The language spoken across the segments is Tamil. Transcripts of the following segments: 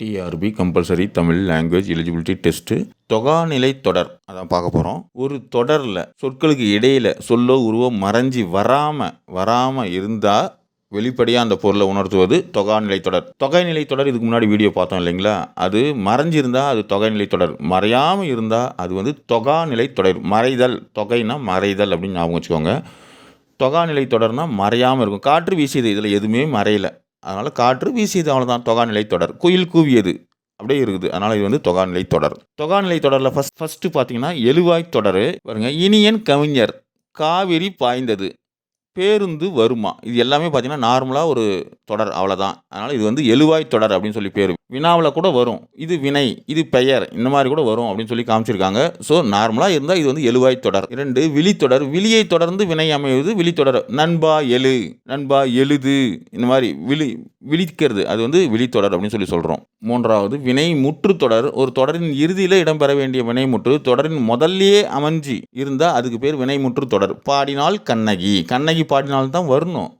TRB compulsory Tamil language eligibility test தொகாநிலை தொடர். அதான் பார்க்க போகிறோம் ஒரு தொடரில் சொற்களுக்கு இடையில் சொல்லோ உருவோ மறைஞ்சி வராமல் வராமல் இருந்தால் வெளிப்படையாக அந்த பொருளை உணர்த்துவது தொகாநிலை தொடர். தொகைநிலை தொடர் இதுக்கு முன்னாடி வீடியோ பார்த்தோம் இல்லைங்களா? அது மறைஞ்சிருந்தால் அது தொகைநிலை தொடர். மறையாமல் இருந்தால் அது வந்து தொகாநிலை தொடர். மறைதல் தொகைனா மறைதல் அப்படின்னு ஞாபகம் வச்சுக்கோங்க. தொகாநிலை தொடர்னால் மறையாமல் இருக்கும். காற்று வீசியது இதில் எதுவுமே மறையலை. அதனால் காற்று வீசியது அவ்வளோதான் தொகாநிலை தொடர். குயில் கூவியது. அப்படியே இருக்குது. அதனால் இது வந்து தொகாநிலை தொடர். தொகாநிலை தொடரில் ஃபஸ்ட் ஃபஸ்ட்டு பார்த்தீங்கன்னா எழுவாய் தொடர். பாருங்கள் இனியன் கவிஞர். காவிரி பாய்ந்தது. பேருந்து வருமா? இது எல்லாமே பார்த்தீங்கன்னா நார்மலாக ஒரு தொடர் அவ்வளோதான் அதனால் இது வந்து எழுவாய் தொடர் அப்படின்னு சொல்லி பேர். வினாவில் கூட வரும். இது வினை இது பெயர் இந்த மாதிரி கூட வரும் அப்படின்னு சொல்லி காமிச்சிருக்காங்க. ஸோ நார்மலாக இருந்தால் இது வந்து எழுவாய் தொடர். இரண்டு விழித்தொடர். விழியை தொடர்ந்து வினை அமைவது விழித்தொடர். நண்பா எழு. நண்பா எழுது. இந்த மாதிரி விழி விழிக்கிறது. அது வந்து விழித்தொடர் அப்படின்னு சொல்லி சொல்கிறோம் மூன்றாவது வினை முற்று தொடர் ஒரு தொடரின் இறுதியில் இடம்பெற வேண்டிய வினை முற்று. தொடரின் முதல்லையே அமைஞ்சி இருந்தால் அதுக்கு பேர் வினை முற்று தொடர் பாடினால் கண்ணகி. கண்ணகி பாடினால்தான் வரணும்.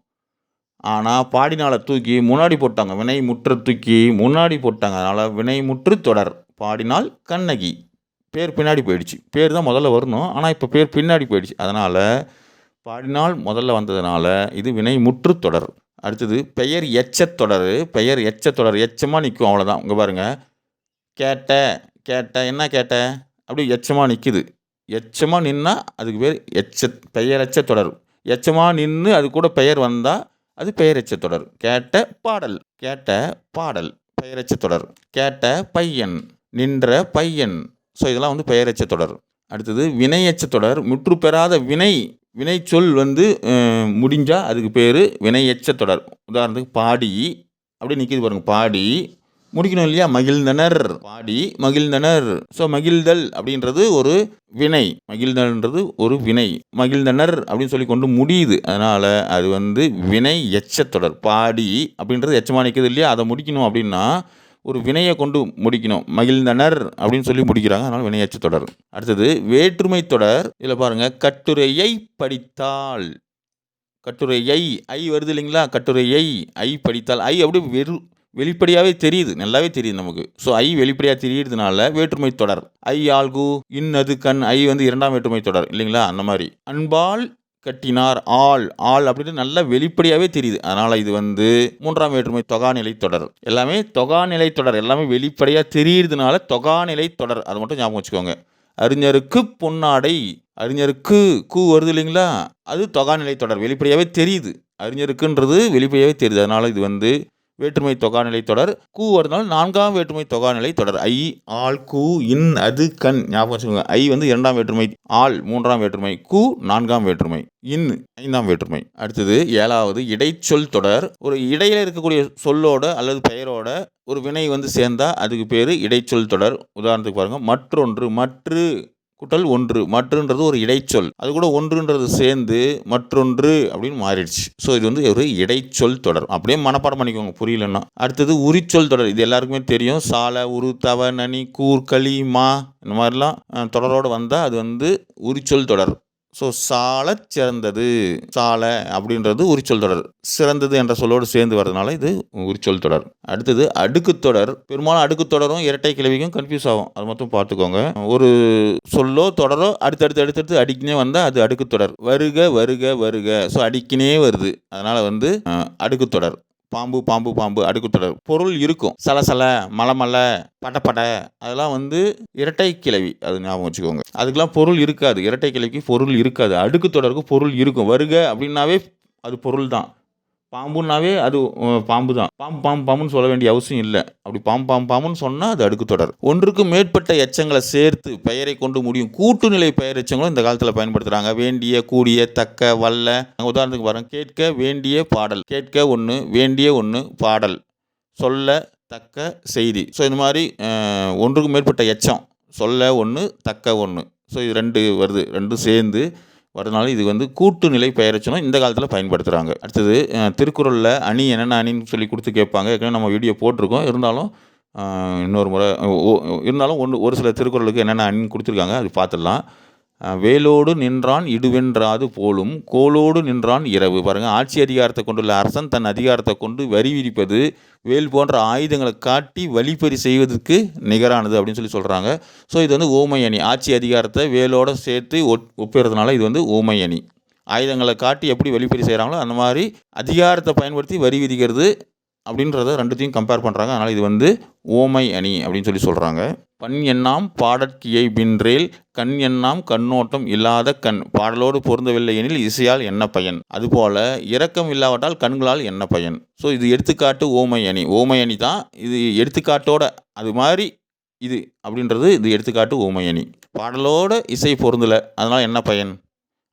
ஆனால் பாடினால தூக்கி முன்னாடி போட்டாங்க. வினை முற்று தூக்கி முன்னாடி போட்டாங்க. அதனால் வினை முற்று தொடர். பாடினால் கண்ணகி. பேர் பின்னாடி போயிடுச்சு. பேர் தான் முதல்ல வரணும். ஆனால் இப்போ பேர் பின்னாடி போயிடுச்சு. அதனால் பாடினால் முதல்ல வந்ததுனால இது வினை முற்று தொடர். அடுத்தது பெயர் எச்சத்தொடர் பெயர் எச்சத்தொடர் எச்சமாக நிற்கும் அவ்வளோதான் இங்கே பாருங்கள் கேட்ட கேட்ட. என்ன கேட்ட? அப்படி எச்சமாக நிற்குது எச்சமாக நின்னா அதுக்கு பேர் எச்ச பெயரெச்ச தொடர். எச்சமாக நின்று அது கூட பெயர் வந்தால் அது பெயரெச்ச தொடர். கேட்ட பாடல் கேட்ட பாடல் பெயரெச்ச தொடர். கேட்ட பையன் நின்ற பையன். ஸோ இதெல்லாம் வந்து பெயரெச்ச தொடர். அடுத்தது வினையச்ச தொடர். முற்று பெறாத வினை வினை சொல் வந்து முடிஞ்சால் அதுக்கு பேர் வினையச்ச தொடர். உதாரணத்துக்கு பாடி. அப்படியே நிற்கிது பாருங்க பாடி. முடிக்கணும் இல்லையா? மகிழ்ந்தனர். பாடி மகிழ்ந்தனர். ஸோ மகிழ்தல் அப்படின்றது ஒரு வினை. மகிழ்ந்தல்ன்றது ஒரு வினை. மகிழ்ந்தனர் அப்படின்னு சொல்லி கொண்டு முடியுது. அதனால் அது வந்து வினை எச்சத்தொடர் பாடி அப்படின்றது எச்சமாக இல்லையா? அதை முடிக்கணும் அப்படின்னா ஒரு வினையை கொண்டு முடிக்கணும். மகிழ்ந்தனர் அப்படின்னு சொல்லி முடிக்கிறாங்க. அதனால் வினை எச்சத்தொடர் அடுத்தது வேற்றுமை தொடர். இதில் பாருங்கள் கட்டுரையை படித்தால் கட்டுரையை ஐ வருது இல்லைங்களா? கட்டுரையை ஐ படித்தால் ஐ அப்படி வெறு வெளிப்படையாகவே தெரியுது நல்லாவே தெரியுது நமக்கு. ஸோ ஐ வெளிப்படையாக தெரியுறதுனால வேற்றுமை தொடர். ஐ ஆல்கு இன் அது கண் ஐ வந்து இரண்டாம் வேற்றுமை தொடர் இல்லைங்களா? அந்த மாதிரி. அன்பால் கட்டினார் ஆள் ஆள் அப்படின்னு நல்லா வெளிப்படையாகவே தெரியுது. அதனால் இது வந்து மூன்றாம் வேற்றுமை தொகாநிலை தொடர். எல்லாமே தொகாநிலை தொடர் எல்லாமே வெளிப்படையாக தெரியுறதுனால தொகாநிலை தொடர். அது மட்டும் ஞாபகம் வச்சுக்கோங்க. அறிஞருக்கு பொன்னாடை அறிஞருக்கு கூ வருது இல்லைங்களா? அது தொகாநிலை தொடர் வெளிப்படையாகவே தெரியுது. அறிஞருக்குன்றது வெளிப்படையாகவே தெரியுது. அதனால் இது வந்து வேற்றுமை தொகாநிலை தொடர். கூ வருதுனால நான்காம் வேற்றுமை தொகாநிலை தொடர். ஐ ஆள் கூ இன் அது கண். ஞாபகம் வச்சுக்கோங்க. ஐ வந்து இரண்டாம் வேற்றுமை ஆள் மூன்றாம் வேற்றுமை கூ நான்காம் வேற்றுமை இன் ஐந்தாம் வேற்றுமை. அடுத்தது ஏழாவது இடைச்சொல் தொடர். ஒரு இடையில இருக்கக்கூடிய சொல்லோட அல்லது பெயரோட ஒரு வினை வந்து சேர்ந்தா அதுக்கு பேர் இடைச்சொல் தொடர். உதாரணத்துக்கு பாருங்க. மற்றொன்று மற்று. குட்டல் ஒன்று மற்றுன்றது ஒரு இடைச்சொல். அது கூட ஒன்றுன்றது சேர்ந்து மற்றொன்று அப்படின்னு மாறிடுச்சு. ஸோ இது வந்து ஒரு இடைச்சொல் தொடர். அப்படியே மனப்பாடம் பண்ணிக்கோங்க புரியலன்னா. அடுத்தது உரிச்சொல் தொடர். இது எல்லாருக்குமே தெரியும். சாலை உரு தவ நனி கூர் களி மா இந்த மாதிரிலாம் தொடரோடு வந்தால் அது வந்து உரிச்சொல் தொடர். ஸோ சால சிறந்தது. சால அப்படின்றது உரிச்சொல் தொடர். சிறந்தது என்ற சொல்லோடு சேர்ந்து வர்றதுனால இது உரிச்சொல் தொடர். அடுத்தது அடுக்கு தொடர். பெரும்பாலும் அடுக்கு தொடரும் இரட்டை கிழவிக்கும் கன்ஃபியூஸ் ஆகும். அது மட்டும் பார்த்துக்கோங்க. ஒரு சொல்லோ தொடரோ அடுத்தடுத்து அடுத்தடுத்து அடிக்கினே வந்தால் அது அடுக்கு தொடர். வருக வருக வருக. ஸோ அடிக்கினே வருது. அதனால் வந்து அடுக்கு தொடர். பாம்பு பாம்பு பாம்பு அடுக்கு தொடர். பொருள் இருக்கும். சலசல மலை படப்பட அதெல்லாம் வந்து இரட்டை கிளவி. அது ஞாபகம் வச்சுக்கோங்க. அதுக்கெல்லாம் பொருள் இருக்காது. இரட்டை கிளவிக்கு பொருள் இருக்காது. அடுக்கு தொடருக்கு பொருள் இருக்கும். வருக அப்படின்னாவே அது பொருள் தான் பாம்புன்னாவே அது பாம்பு தான் பாம்பு பாம்பு பாம்புன்னு சொல்ல வேண்டிய அவசியம் இல்லை. அப்படி பாம்பு பாம்பு பாம்புன்னு சொன்னால் அது அடுக்கு தொடர். ஒன்றுக்கு மேற்பட்ட எச்சங்களை சேர்த்து பெயரை கொண்டு முடியும். கூட்டுநிலை பெயர் எச்சங்களும் இந்த காலத்தில் பயன்படுத்துகிறாங்க வேண்டிய கூடிய தக்க வல்ல. உதாரணத்துக்கு வரோம் கேட்க வேண்டிய பாடல். கேட்க ஒன்று வேண்டிய ஒன்று பாடல். சொல்ல தக்க செய்தி. ஸோ இந்த மாதிரி ஒன்றுக்கு மேற்பட்ட எச்சம். சொல்ல ஒன்று தக்க ஒன்று ஸோ இது ரெண்டு வருது. ரெண்டும் சேர்ந்து வரதுனால இது வந்து கூட்டு நிலை பெயரச்சனம் இந்த காலத்தில் பயன்படுத்துகிறாங்க அடுத்தது திருக்குறளில் அணி என்னென்ன அணின்னு சொல்லி கொடுத்து கேட்பாங்க. ஏற்கனவே நம்ம வீடியோ போட்டிருக்கோம். இருந்தாலும் இன்னொரு முறை இருந்தாலும் ஒன்று ஒரு சில திருக்குறளுக்கு என்னென்ன அணின்னு கொடுத்துருக்காங்க. அது பார்த்துடலாம். வேலோடு நின்றான் இடுவென்றாது போலும் கோலோடு நின்றான் இரவு. பாருங்கள் ஆட்சி அதிகாரத்தை கொண்டுள்ள அரசன் தன் அதிகாரத்தை கொண்டு வரி விதிப்பது வேல் போன்ற ஆயுதங்களை காட்டி வழிப்பறி செய்வதற்கு நிகரானது அப்படின்னு சொல்லி சொல்கிறாங்க ஸோ இது வந்து ஓமை அணி. ஆட்சி அதிகாரத்தை வேலோட சேர்த்து ஒட் ஒப்பிடுறதுனால இது வந்து ஓமை அணி. ஆயுதங்களை காட்டி எப்படி வழிப்பறி செய்கிறாங்களோ அந்த மாதிரி அதிகாரத்தை பயன்படுத்தி வரி விதிக்கிறது அப்படின்றத ரெண்டுத்தையும் கம்பேர் பண்ணுறாங்க அதனால் இது வந்து ஓமை அணி அப்படின்னு சொல்லி சொல்கிறாங்க பண் எண்ணாம் பாடற்கியை பின்றேல் கண் எண்ணாம் கண்ணோட்டம் இல்லாத கண். பாடலோடு பொருந்தவில்லை எனில் இசையால் என்ன பயன்? அதுபோல இரக்கம் இல்லாவிட்டால் கண்களால் என்ன பயன்? ஸோ இது எடுத்துக்காட்டு ஓமை அணி. ஓமை அணி தான் இது எடுத்துக்காட்டோட அது மாதிரி இது அப்படின்றது இது எடுத்துக்காட்டு ஓமை அணி. பாடலோட இசை பொருந்தலை அதனால் என்ன பயன்?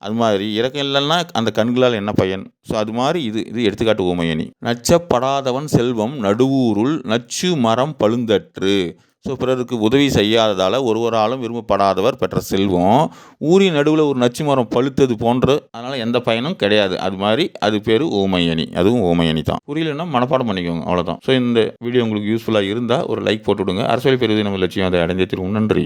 அது மாதிரி இறக்கம் இல்லைன்னா அந்த கண்களால் என்ன பயன்? ஸோ அது மாதிரி இது இது எடுத்துக்காட்டு ஊமையணி நச்சப்படாதவன் செல்வம் நடுவூருள் நச்சு மரம் பழுந்தற்று. ஸோ பிறருக்கு உதவி செய்யாததால் ஒருவராலும் விரும்பப்படாதவர் பெற்ற செல்வம். ஊரின் நடுவில் ஒரு நச்சு மரம் பழுத்தது போன்று அதனால் எந்த பயனும் கிடையாது. அது மாதிரி அது பேர் ஓமையணி அதுவும் ஓமையணி தான். புரியலன்னா மனப்பாடம் பண்ணிக்கோங்க. அவ்வளோதான் ஸோ இந்த வீடியோ உங்களுக்கு யூஸ்ஃபுல்லாக இருந்தால் ஒரு லைக் போட்டுவிடுங்க அரசியல் பெறுவது நம்ம லட்சியம் அதை அடைந்தே திருவும். நன்றி.